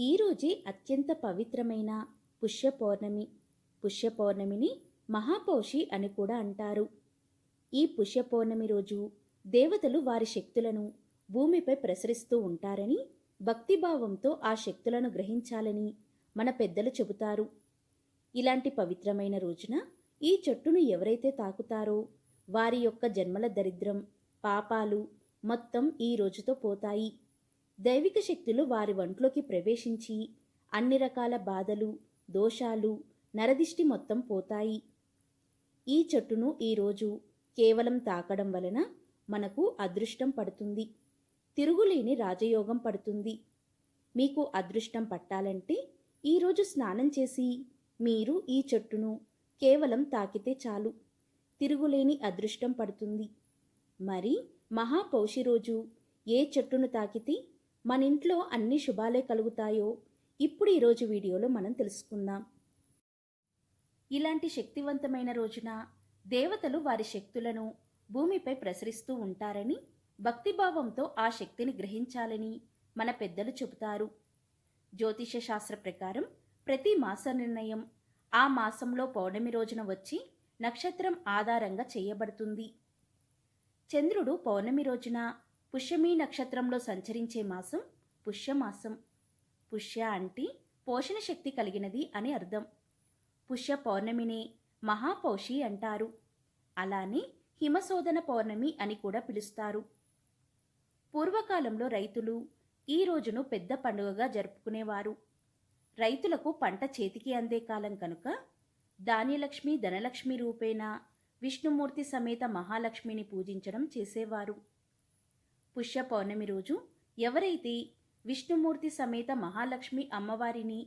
ఈరోజే అత్యంత పవిత్రమైన పుష్య పౌర్ణమి పుష్య పౌర్ణమిని మహాపౌషి అని కూడా అంటారు. ఈ పుష్య పౌర్ణమి రోజు దేవతలు వారి శక్తులను భూమిపై ప్రసరిస్తూ ఉంటారని భక్తిభావంతో ఆ శక్తులను గ్రహించాలని మన పెద్దలు చెబుతారు. ఇలాంటి పవిత్రమైన రోజున ఈ చెట్టును ఎవరైతే తాకుతారో వారి యొక్క జన్మల దరిద్రం పాపాలు మొత్తం ఈ రోజుతో పోతాయి. దైవిక శక్తులు వారి వంట్లోకి ప్రవేశించి అన్ని రకాల బాధలు దోషాలు నరదిష్టి మొత్తం పోతాయి. ఈ చెట్టును ఈరోజు కేవలం తాకడం వలన మనకు అదృష్టం పడుతుంది. తిరుగులేని రాజయోగం పడుతుంది. మీకు అదృష్టం పట్టాలంటే ఈరోజు స్నానం చేసి మీరు ఈ చెట్టును కేవలం తాకితే చాలు. తిరుగులేని అదృష్టం పడుతుంది. మరి మహాపౌషి రోజు ఏ చెట్టును తాకితే మన ఇంట్లో అన్ని శుభాలే కలుగుతాయో? ఇప్పుడు ఈరోజు వీడియోలో మనం తెలుసుకుందాం. ఇలాంటి శక్తివంతమైన రోజున దేవతలు వారి శక్తులను భూమిపై ప్రసరిస్తూ ఉంటారని భక్తిభావంతో ఆ శక్తిని గ్రహించాలని మన పెద్దలు చెబుతారు. జ్యోతిష శాస్త్ర ప్రకారం ప్రతి మాస నిర్ణయం ఆ మాసంలో పౌర్ణమి రోజున వచ్చి నక్షత్రం ఆధారంగా చేయబడుతుంది. చంద్రుడు పౌర్ణమి రోజున పుష్యమి నక్షత్రంలో సంచరించే మాసం పుష్యమాసం. పుష్య అంటే పోషణ శక్తి కలిగినది అని అర్థం. పుష్య పౌర్ణమినే మహాపౌషి అంటారు. అలానే హిమశోధన పౌర్ణమి అని కూడా పిలుస్తారు. పూర్వకాలంలో రైతులు ఈ రోజును పెద్ద పండుగగా జరుపుకునేవారు. రైతులకు పంట చేతికి అందే కాలం కనుక ధాన్యలక్ష్మి ధనలక్ష్మి రూపేణ విష్ణుమూర్తి సమేత మహాలక్ష్మిని పూజించడం చేసేవారు. పుష్య పౌర్ణమి రోజు ఎవరైతే విష్ణుమూర్తి సమేత మహాలక్ష్మి అమ్మవారిని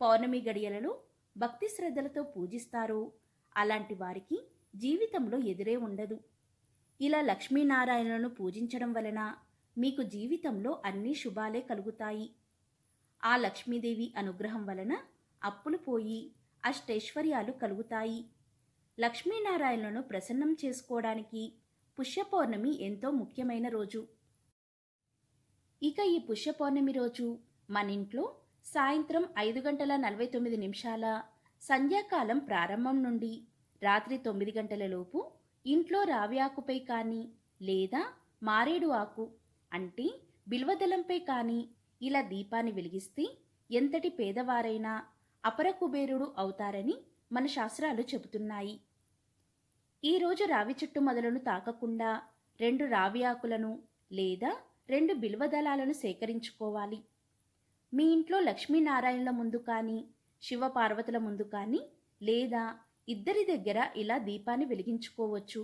పౌర్ణమి గడియలలో భక్తి శ్రద్ధలతో పూజిస్తారో అలాంటి వారికి జీవితంలో ఎదురే ఉండదు. ఇలా లక్ష్మీనారాయణను పూజించడం వలన మీకు జీవితంలో అన్ని శుభాలే కలుగుతాయి. ఆ లక్ష్మీదేవి అనుగ్రహం వలన అప్పులు పోయి అష్టైశ్వర్యాలు కలుగుతాయి. లక్ష్మీనారాయణను ప్రసన్నం చేసుకోవడానికి పుష్య పౌర్ణమి ఎంతో ముఖ్యమైన రోజు. ఇక ఈ పుష్య పౌర్ణమి రోజు మన ఇంట్లో సాయంత్రం ఐదు గంటల నలభై తొమ్మిది నిమిషాల సంధ్యాకాలం ప్రారంభం నుండి రాత్రి తొమ్మిది గంటలలోపు ఇంట్లో రావి ఆకుపై కానీ లేదా మారేడు ఆకు అంటే బిల్వదళంపై కానీ ఇలా దీపాన్ని వెలిగిస్తే ఎంతటి పేదవారైనా అపర కుబేరుడు అవుతారని మన శాస్త్రాలు చెబుతున్నాయి. ఈరోజు రావి చెట్టు మొదలను తాకకుండా రెండు రావి ఆకులను లేదా రెండు బిల్వదళాలను సేకరించుకోవాలి. మీ ఇంట్లో లక్ష్మీనారాయణుల ముందు కానీ శివపార్వతుల ముందు కానీ లేదా ఇద్దరి దగ్గర ఇలా దీపాన్ని వెలిగించుకోవచ్చు.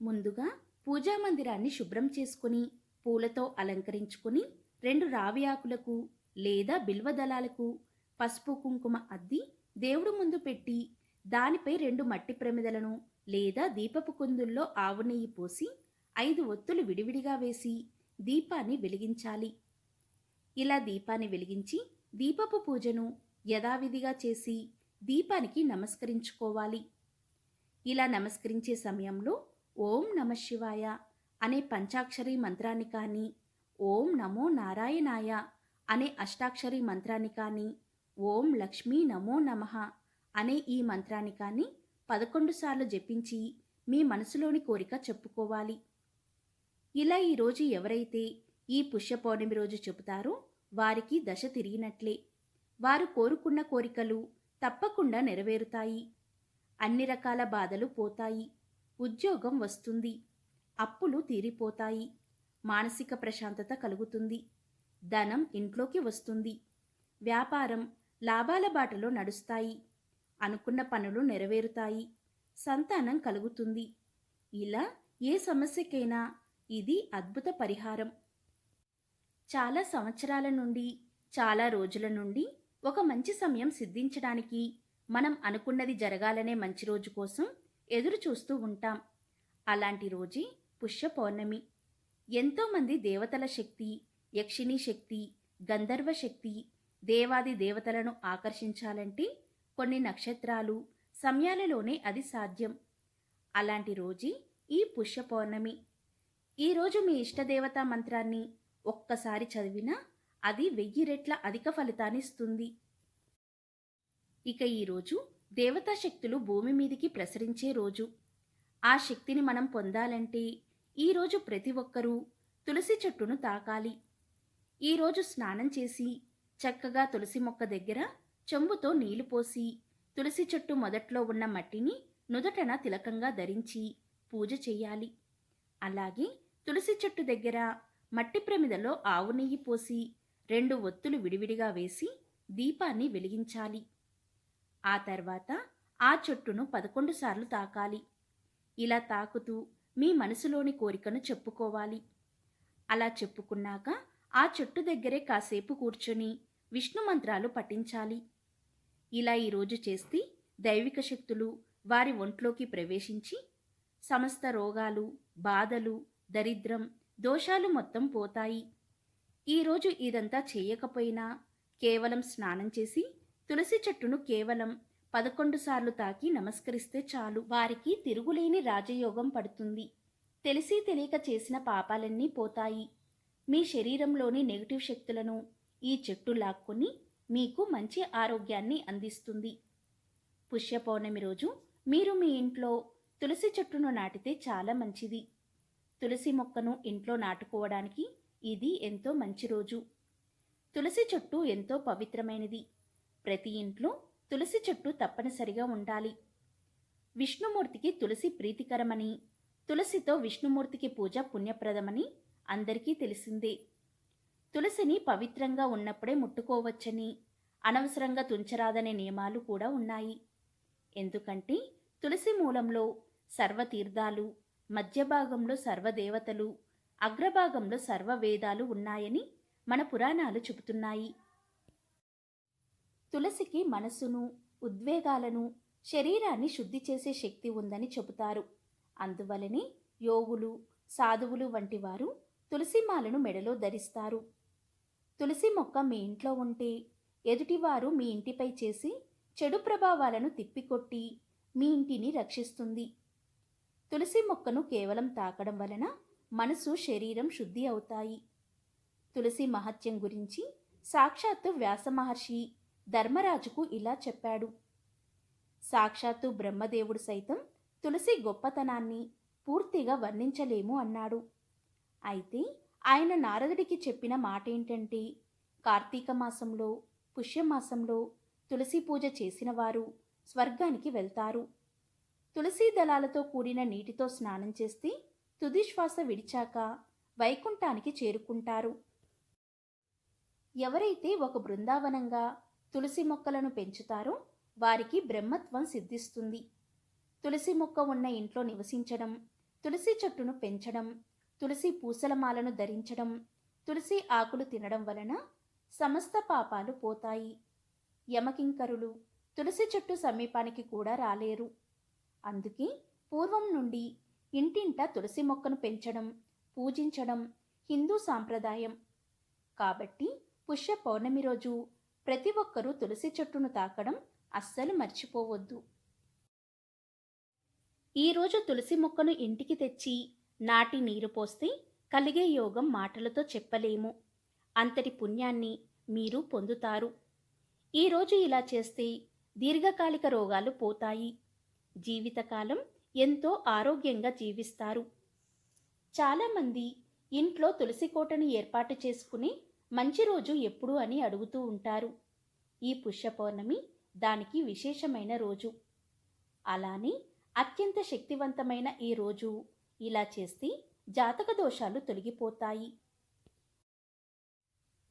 ముందుగా పూజా మందిరాన్ని శుభ్రం చేసుకుని పూలతో అలంకరించుకుని రెండు రావి ఆకులకు లేదా బిల్వదళాలకు పసుపు కుంకుమ అద్ది దేవుడు ముందు పెట్టి దానిపై రెండు మట్టి ప్రమిదలను లేదా దీపపు కుందుల్లో ఆవు నెయ్యి పోసి ఐదు ఒత్తులు విడివిడిగా వేసి దీపాన్ని వెలిగించాలి. ఇలా దీపాన్ని వెలిగించి దీపపు పూజను యథావిధిగా చేసి దీపానికి నమస్కరించుకోవాలి. ఇలా నమస్కరించే సమయంలో ఓం నమ శివాయ అనే పంచాక్షరి మంత్రాన్ని కానీ ఓం నమో నారాయణాయ అనే అష్టాక్షరి మంత్రాన్ని కానీ ఓం లక్ష్మీ నమో నమః అనే ఈ మంత్రాన్ని కానీ పదకొండు సార్లు జపించి మీ మనసులోని కోరిక చెప్పుకోవాలి. ఇలా ఈరోజు ఎవరైతే ఈ పుష్య పౌర్ణమి రోజు చెబుతారో వారికి దశ తిరిగినట్లే. వారు కోరుకున్న కోరికలు తప్పకుండా నెరవేరుతాయి. అన్ని రకాల బాధలు పోతాయి. ఉద్యోగం వస్తుంది. అప్పులు తీరిపోతాయి. మానసిక ప్రశాంతత కలుగుతుంది. ధనం ఇంట్లోకి వస్తుంది. వ్యాపారం లాభాల బాటలో నడుస్తాయి. అనుకున్న పనులు నెరవేరుతాయి. సంతానం కలుగుతుంది. ఇలా ఏ సమస్యకైనా ఇది అద్భుత పరిహారం. చాలా సంవత్సరాల నుండి చాలా రోజుల నుండి ఒక మంచి సమయం సిద్ధించడానికి మనం అనుకున్నది జరగాలనే మంచి రోజు కోసం ఎదురు చూస్తూ ఉంటాం. అలాంటి రోజే పుష్య పౌర్ణమి. ఎంతోమంది దేవతల శక్తి యక్షిణీ శక్తి గంధర్వ శక్తి దేవాది దేవతలను ఆకర్షించాలంటే కొన్ని నక్షత్రాలు సమయాలలోనే అది సాధ్యం. అలాంటి రోజే ఈ పుష్య పౌర్ణమి. ఈరోజు మీ ఇష్టదేవతా మంత్రాన్ని ఒక్కసారి చదివినా అది వెయ్యి రెట్ల అధిక ఫలితాన్నిస్తుంది. ఇక ఈరోజు దేవతా శక్తులు భూమి మీదికి ప్రసరించే రోజు. ఆ శక్తిని మనం పొందాలంటే ఈరోజు ప్రతి ఒక్కరూ తులసి చెట్టును తాకాలి. ఈరోజు స్నానం చేసి చక్కగా తులసి మొక్క దగ్గర చెంబుతో నీళ్ళు పోసి తులసి చెట్టు మొదట్లో ఉన్న మట్టిని నుదటన తిలకంగా ధరించి పూజ చేయాలి. అలాగే తులసి చెట్టు దగ్గర మట్టి ప్రమిదలో ఆవు నెయ్యి పోసి రెండు ఒత్తులు విడివిడిగా వేసి దీపాన్ని వెలిగించాలి. ఆ తర్వాత ఆ చెట్టును పదకొండు సార్లు తాకాలి. ఇలా తాకుతూ మీ మనసులోని కోరికను చెప్పుకోవాలి. అలా చెప్పుకున్నాక ఆ చెట్టు దగ్గరే కాసేపు కూర్చొని విష్ణు మంత్రాలు పఠించాలి. ఇలా ఈరోజు చేస్తే దైవిక శక్తులు వారి ఒంట్లోకి ప్రవేశించి సమస్త రోగాలు బాధలు దరిద్రం దోషాలు మొత్తం పోతాయి. ఈరోజు ఇదంతా చేయకపోయినా కేవలం స్నానం చేసి తులసి చెట్టును కేవలం పదకొండు సార్లు తాకి నమస్కరిస్తే చాలు. వారికి తిరుగులేని రాజయోగం పడుతుంది. తెలిసి తెలియక చేసిన పాపాలన్నీ పోతాయి. మీ శరీరంలోని నెగిటివ్ శక్తులను ఈ చెట్టు లాక్కొని మీకు మంచి ఆరోగ్యాన్ని అందిస్తుంది. పుష్య పౌర్ణమి రోజు మీరు మీ ఇంట్లో తులసి చెట్టును నాటితే చాలా మంచిది. తులసి మొక్కను ఇంట్లో నాటుకోవడానికి ఇది ఎంతో మంచి రోజు. తులసి చెట్టు ఎంతో పవిత్రమైనది. ప్రతి ఇంట్లో తులసి చెట్టు తప్పనిసరిగా ఉండాలి. విష్ణుమూర్తికి తులసి ప్రీతికరమని తులసితో విష్ణుమూర్తికి పూజ పుణ్యప్రదమని అందరికీ తెలిసిందే. తులసిని పవిత్రంగా ఉన్నప్పుడే ముట్టుకోవచ్చని అనవసరంగా తుంచరాదనే నియమాలు కూడా ఉన్నాయి. ఎందుకంటే తులసి మూలంలో సర్వతీర్థాలు మధ్య భాగంలో సర్వదేవతలు అగ్రభాగంలో సర్వవేదాలు ఉన్నాయని మన పురాణాలు చెబుతున్నాయి. తులసికి మనస్సును ఉద్వేగాలను శరీరాన్ని శుద్ధి చేసే శక్తి ఉందని చెబుతారు. అందువలనే యోగులు సాధువులు వంటి వారు తులసిమాలను మెడలో ధరిస్తారు. తులసి మొక్క మీ ఇంట్లో ఉంటే ఎదుటివారు మీ ఇంటిపై చేసి చెడు ప్రభావాలను తిప్పికొట్టి మీ ఇంటిని రక్షిస్తుంది. తులసి మొక్కను కేవలం తాకడం వలన మనసు శరీరం శుద్ధి అవుతాయి. తులసి మహత్యం గురించి సాక్షాత్తు వ్యాస మహర్షి ధర్మరాజుకు ఇలా చెప్పాడు. సాక్షాత్తు బ్రహ్మదేవుడు సైతం తులసి గొప్పతనాన్ని పూర్తిగా వర్ణించలేము అన్నాడు. అయితే ఆయన నారదుడికి చెప్పిన మాట ఏంటంటే కార్తీక మాసంలో పుష్యమాసంలో తులసి పూజ చేసిన వారు స్వర్గానికి వెళ్తారు. తులసీ దళాలతో కూడిన నీటితో స్నానం చేస్తే తుది శ్వాస విడిచాక వైకుంఠానికి చేరుకుంటారు. ఎవరైతే ఒక బృందావనంగా తులసి మొక్కలను పెంచుతారో వారికి బ్రహ్మత్వం సిద్ధిస్తుంది. తులసి మొక్క ఉన్న ఇంట్లో నివసించడం తులసి చెట్టును పెంచడం తులసి పూసలమాలను ధరించడం తులసి ఆకులు తినడం వలన సమస్త పాపాలు పోతాయి. యమకింకరులు తులసి చెట్టు సమీపానికి కూడా రాలేరు. అందుకే పూర్వం నుండి ఇంటింట తులసి మొక్కను పెంచడం పూజించడం హిందూ సాంప్రదాయం. కాబట్టి పుష్య పౌర్ణమి రోజు ప్రతి ఒక్కరూ తులసి చెట్టును తాకడం అస్సలు మర్చిపోవద్దు. ఈరోజు తులసి మొక్కను ఇంటికి తెచ్చి నాటి నీరు పోస్తే కలిగే యోగం మాటలతో చెప్పలేము. అంతటి పుణ్యాన్ని మీరు పొందుతారు. ఈరోజు ఇలా చేస్తే దీర్ఘకాలిక రోగాలు పోతాయి. జీవితకాలం ఎంతో ఆరోగ్యంగా జీవిస్తారు. చాలామంది ఇంట్లో తులసి కోటను ఏర్పాటు చేసుకుని మంచి రోజు ఎప్పుడు అని అడుగుతూ ఉంటారు. ఈ పుష్య పౌర్ణమి దానికి విశేషమైన రోజు. అలానే అత్యంత శక్తివంతమైన ఈ రోజు ఇలా చేస్తే జాతక దోషాలు తొలగిపోతాయి.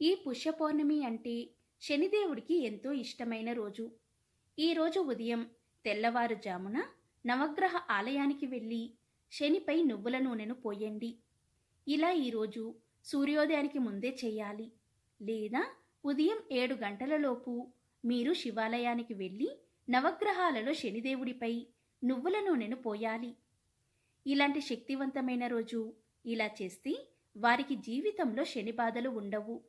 ఈ పుష్య పౌర్ణమి అంటే శనిదేవుడికి ఎంతో ఇష్టమైన రోజు. ఈ రోజు ఉదయం తెల్లవారుజామున నవగ్రహ ఆలయానికి వెళ్ళి శనిపై నువ్వుల నూనెను పోయండి. ఇలా ఈరోజు సూర్యోదయానికి ముందే చేయాలి. లేదా ఉదయం ఏడు గంటలలోపు మీరు శివాలయానికి వెళ్ళి నవగ్రహాలలో శనిదేవుడిపై నువ్వుల నూనెను పోయాలి. ఇలాంటి శక్తివంతమైన రోజు ఇలా చేస్తే వారికి జీవితంలో శని బాధలు ఉండవు.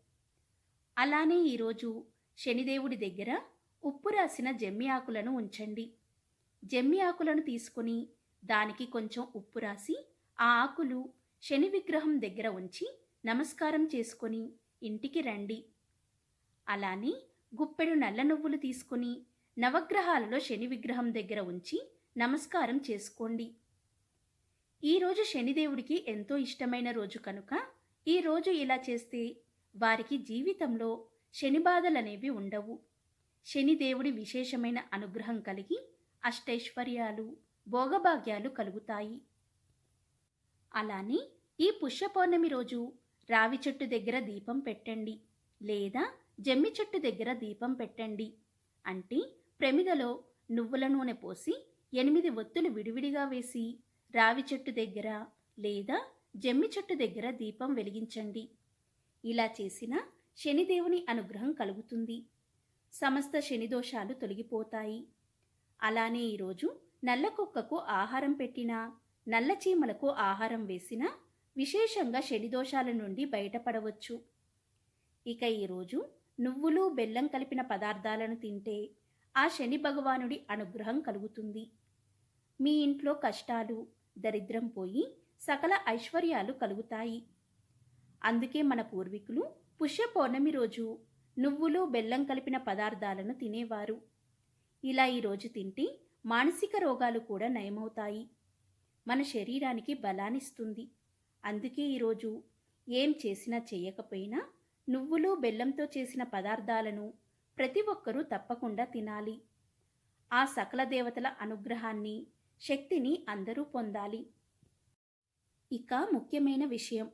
అలానే ఈరోజు శనిదేవుడి దగ్గర ఉప్పు రాసిన జమ్మి ఆకులను ఉంచండి. జమ్మి ఆకులను తీసుకుని దానికి కొంచెం ఉప్పు రాసి ఆ ఆకులు శని విగ్రహం దగ్గర ఉంచి నమస్కారం చేసుకొని ఇంటికి రండి. అలానే గుప్పెడు నల్ల నువ్వులు తీసుకుని నవగ్రహాలలో శని విగ్రహం దగ్గర ఉంచి నమస్కారం చేసుకోండి. ఈరోజు శనిదేవుడికి ఎంతో ఇష్టమైన రోజు కనుక ఈ రోజు ఇలా చేస్తే వారికి జీవితంలో శని బాధలనేవి ఉండవు. శనిదేవుడి విశేషమైన అనుగ్రహం కలిగి అష్టైశ్వర్యాలు భోగభాగ్యాలు కలుగుతాయి. అలానే ఈ పుష్య పౌర్ణమి రోజు రావి చెట్టు దగ్గర దీపం పెట్టండి లేదా జమ్మి చెట్టు దగ్గర దీపం పెట్టండి అంటే ప్రమిదలో నువ్వుల నూనె పోసి ఎనిమిది ఒత్తులు విడివిడిగా వేసి రావి చెట్టు దగ్గర లేదా జమ్మి చెట్టు దగ్గర దీపం వెలిగించండి. ఇలా చేసిన శనిదేవుని అనుగ్రహం కలుగుతుంది. సమస్త శనిదోషాలు తొలగిపోతాయి. అలానే ఈరోజు నల్ల కుక్కకు ఆహారం పెట్టినా నల్ల చీమలకు ఆహారం వేసినా విశేషంగా శనిదోషాల నుండి బయటపడవచ్చు. ఇక ఈరోజు నువ్వులు బెల్లం కలిపిన పదార్థాలను తింటే ఆ శని భగవానుడి అనుగ్రహం కలుగుతుంది. మీ ఇంట్లో కష్టాలు దరిద్రం పోయి సకల ఐశ్వర్యాలు కలుగుతాయి. అందుకే మన పూర్వీకులు పుష్య పౌర్ణమి రోజు నువ్వులు బెల్లం కలిపిన పదార్థాలను తినేవారు. ఇలా ఈరోజు తింటే మానసిక రోగాలు కూడా నయమవుతాయి. మన శరీరానికి బలానిస్తుంది అందుకే ఈరోజు ఏం చేసినా చేయకపోయినా నువ్వులు బెల్లంతో చేసిన పదార్థాలను ప్రతి ఒక్కరూ తప్పకుండా తినాలి. ఆ సకల దేవతల అనుగ్రహాన్ని శక్తిని అందరూ పొందాలి. ఇక ముఖ్యమైన విషయం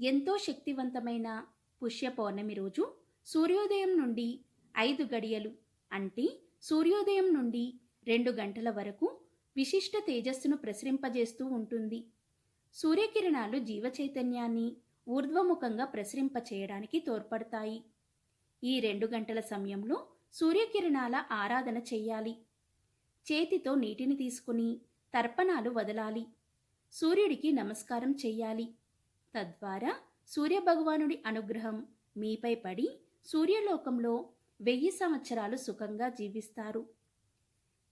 ఎంతో శక్తివంతమైన పుష్య పౌర్ణమి రోజు సూర్యోదయం నుండి ఐదు గడియలు అంటే సూర్యోదయం నుండి రెండు గంటల వరకు విశిష్ట తేజస్సును ప్రసరింపజేస్తూ ఉంటుంది. సూర్యకిరణాలు జీవచైతన్యాన్ని ఊర్ధ్వముఖంగా ప్రసరింపచేయడానికి తోడ్పడతాయి. ఈ రెండు గంటల సమయంలో సూర్యకిరణాల ఆరాధన చెయ్యాలి. చేతితో నీటిని తీసుకుని తర్పణాలు వదలాలి. సూర్యుడికి నమస్కారం చెయ్యాలి. తద్వారా సూర్యభగవానుడి అనుగ్రహం మీపై పడి సూర్యలోకంలో వెయ్యి సంవత్సరాలు సుఖంగా జీవిస్తారు.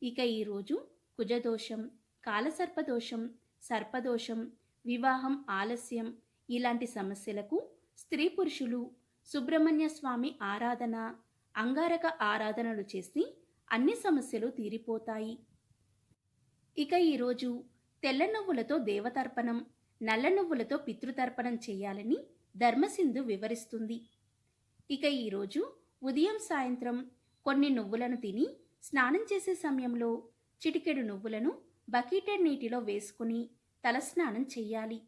ఇక ఈరోజు కుజదోషం కాలసర్పదోషం సర్పదోషం వివాహం ఆలస్యం ఇలాంటి సమస్యలకు స్త్రీ పురుషులు సుబ్రహ్మణ్య స్వామి ఆరాధన అంగారక ఆరాధనలు చేసి అన్ని సమస్యలు తీరిపోతాయి. ఇక ఈరోజు తెల్ల నువ్వులతో దేవతర్పణం నల్ల నువ్వులతో పితృతర్పణం చేయాలని ధర్మసింధు వివరిస్తుంది. ఇక ఈరోజు ఉదయం సాయంత్రం కొన్ని నువ్వులను తిని స్నానం చేసే సమయంలో చిటికెడు నువ్వులను బకీటెడ్ నీటిలో వేసుకుని తలస్నానం చెయ్యాలి.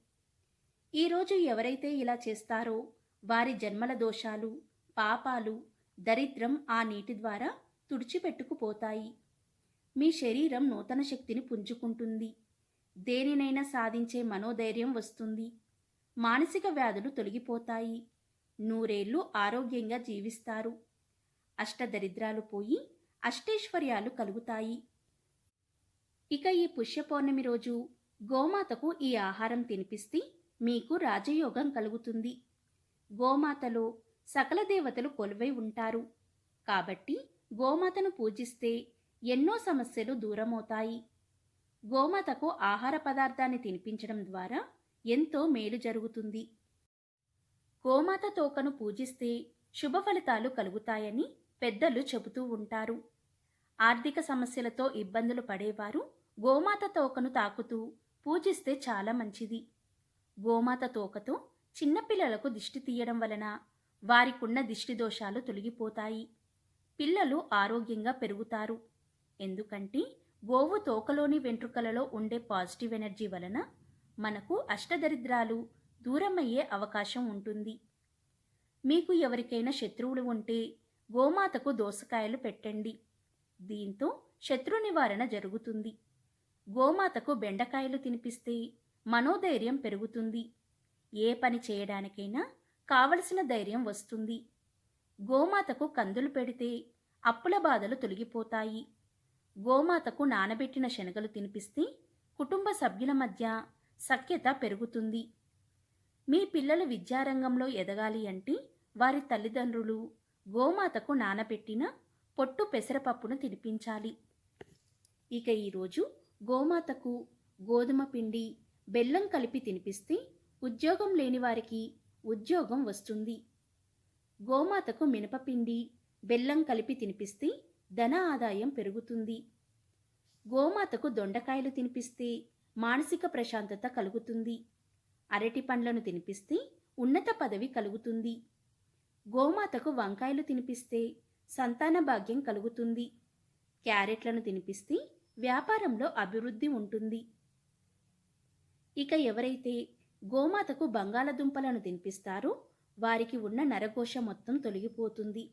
ఈరోజు ఎవరైతే ఇలా చేస్తారో వారి జన్మల దోషాలు పాపాలు దరిద్రం ఆ నీటి ద్వారా తుడిచిపెట్టుకుపోతాయి. మీ శరీరం నూతన శక్తిని పుంజుకుంటుంది. దేనినైనా సాధించే మనోధైర్యం వస్తుంది. మానసిక వ్యాధులు తొలగిపోతాయి. నూరేళ్ళు ఆరోగ్యంగా జీవిస్తారు. అష్టదరిద్రాలు పోయి అష్టైశ్వర్యాలు కలుగుతాయి. ఇక ఈ పుష్య పౌర్ణమి రోజు గోమాతకు ఈ ఆహారం తినిపిస్తే మీకు రాజయోగం కలుగుతుంది. గోమాతలో సకల దేవతలు కొలువై ఉంటారు. కాబట్టి గోమాతను పూజిస్తే ఎన్నో సమస్యలు దూరమవుతాయి. గోమాతకు ఆహార పదార్థాన్ని తినిపించడం ద్వారా ఎంతో మేలు జరుగుతుంది. గోమాత తోకను పూజిస్తే శుభ ఫలితాలు కలుగుతాయని పెద్దలు చెబుతూ ఉంటారు. ఆర్థిక సమస్యలతో ఇబ్బందులు పడేవారు గోమాత తోకను తాకుతూ పూజిస్తే చాలా మంచిది. గోమాత తోకతో చిన్నపిల్లలకు దిష్టి తీయడం వలన వారికున్న దిష్టి దోషాలు తొలగిపోతాయి. పిల్లలు ఆరోగ్యంగా పెరుగుతారు. ఎందుకంటే గోవు తోకలోని వెంట్రుకలలో ఉండే పాజిటివ్ ఎనర్జీ వలన మనకు అష్టదరిద్రాలు దూరమయ్యే అవకాశం ఉంటుంది. మీకు ఎవరికైనా శత్రువులు ఉంటే గోమాతకు దోసకాయలు పెట్టండి. దీంతో శత్రు నివారణ జరుగుతుంది. గోమాతకు బెండకాయలు తినిపిస్తే మనోధైర్యం పెరుగుతుంది. ఏ పని చేయడానికైనా కావలసిన ధైర్యం వస్తుంది. గోమాతకు కందులు పెడితే అప్పుల బాధలు తొలగిపోతాయి. గోమాతకు నానబెట్టిన శనగలు తినిపిస్తే కుటుంబ సభ్యుల మధ్య సఖ్యత పెరుగుతుంది. మీ పిల్లలు విద్యారంగంలో ఎదగాలి అంటే వారి తల్లిదండ్రులు గోమాతకు నానబెట్టిన పొట్టు పెసరపప్పును తినిపించాలి. ఇక ఈరోజు గోమాతకు గోధుమ పిండి బెల్లం కలిపి తినిపిస్తే ఉద్యోగం లేని వారికి ఉద్యోగం వస్తుంది. గోమాతకు మినపపిండి బెల్లం కలిపి తినిపిస్తే ధన ఆదాయం పెరుగుతుంది. గోమాతకు దొండకాయలు తినిపిస్తే మానసిక ప్రశాంతత కలుగుతుంది. అరటి పండ్లను తినిపిస్తే ఉన్నత పదవి కలుగుతుంది. గోమాతకు వంకాయలు తినిపిస్తే సంతాన భాగ్యం కలుగుతుంది. క్యారెట్లను తినిపిస్తే వ్యాపారంలో అభివృద్ధి ఉంటుంది. ఇక ఎవరైతే గోమాతకు బంగాళదుంపలను తినిపిస్తారో వారికి ఉన్న నరకోశ మొత్తం తొలగిపోతుంది.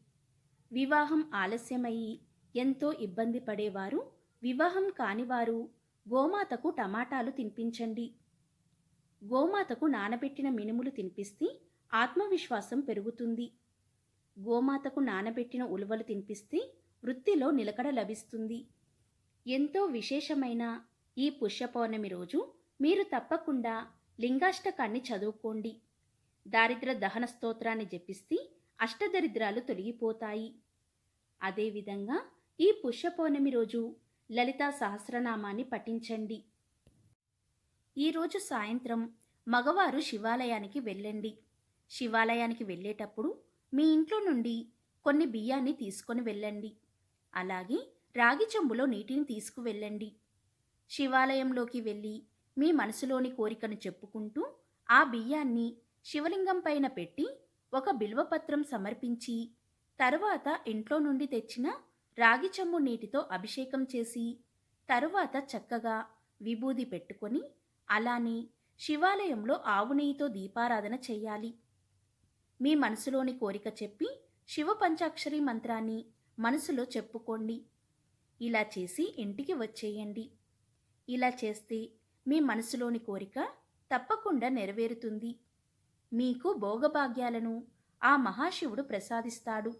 వివాహం ఆలస్యమయ్యి ఎంతో ఇబ్బంది పడేవారు వివాహం కానివారు గోమాతకు టమాటాలు తినిపించండి. గోమాతకు నానబెట్టిన మినుములు తినిపిస్తే ఆత్మవిశ్వాసం పెరుగుతుంది. గోమాతకు నానబెట్టిన ఉలువలు తినిపిస్తే వృత్తిలో నిలకడ లభిస్తుంది. ఎంతో విశేషమైన ఈ పుష్య పౌర్ణమి రోజు మీరు తప్పకుండా లింగాష్టకాన్ని చదువుకోండి. దారిద్ర దహన స్తోత్రాన్ని జపిస్తే అష్టదరిద్రాలు తొలగిపోతాయి. అదేవిధంగా ఈ పుష్య పౌర్ణమి రోజు లలితా సహస్రనామాన్ని పఠించండి. ఈరోజు సాయంత్రం మగవారు శివాలయానికి వెళ్ళండి. శివాలయానికి వెళ్ళేటప్పుడు మీ ఇంట్లో నుండి కొన్ని బియ్యాన్ని తీసుకొని వెళ్ళండి. అలాగే రాగి చెంబులో నీటిని తీసుకువెళ్ళండి. శివాలయంలోకి వెళ్ళి మీ మనసులోని కోరికను చెప్పుకుంటూ ఆ బియ్యాన్ని శివలింగం పైన పెట్టి ఒక బిల్వపత్రం సమర్పించి తరువాత ఇంట్లో నుండి తెచ్చిన రాగి చెంబు నీటితో అభిషేకం చేసి తరువాత చక్కగా విభూది పెట్టుకొని అలానే శివాలయంలో ఆవు నెయ్యితో దీపారాధన చేయాలి. మీ మనసులోని కోరిక చెప్పి శివ పంచాక్షరి మంత్రాన్ని మనసులో చెప్పుకోండి. ఇలా చేసి ఇంటికి వచ్చేయండి. ఇలా చేస్తే మీ మనసులోని కోరిక తప్పకుండా నెరవేరుతుంది. మీకు భోగభాగ్యాలను ఆ మహాశివుడు ప్రసాదిస్తాడు.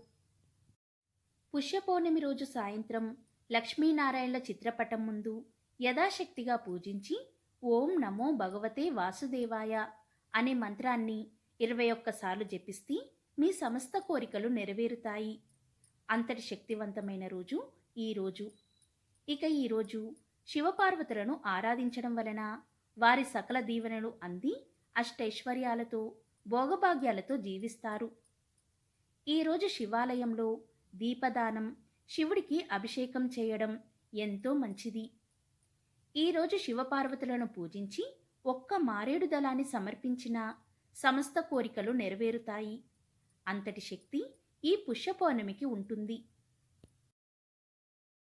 పుష్యపౌర్ణమి రోజు సాయంత్రం లక్ష్మీనారాయణల చిత్రపటం ముందు యథాశక్తిగా పూజించి ఓం నమో భగవతే వాసుదేవాయ అనే మంత్రాన్ని ఇరవై ఒక్కసార్లు జపిస్తే మీ సమస్త కోరికలు నెరవేరుతాయి. అంతటి శక్తివంతమైన రోజు ఈ రోజు. ఇక ఈరోజు శివపార్వతులను ఆరాధించడం వలన వారి సకల దీవెనలు అంది అష్టైశ్వర్యాలతో భోగభాగ్యాలతో జీవిస్తారు. ఈరోజు శివాలయంలో దీపదానం శివుడికి అభిషేకం చేయడం ఎంతో మంచిది. ఈరోజు శివపార్వతులను పూజించి ఒక్క మారేడు దళాన్ని సమర్పించిన సమస్త కోరికలు నెరవేరుతాయి. అంతటి శక్తి ఈ పుష్య పౌర్ణమికి ఉంటుంది.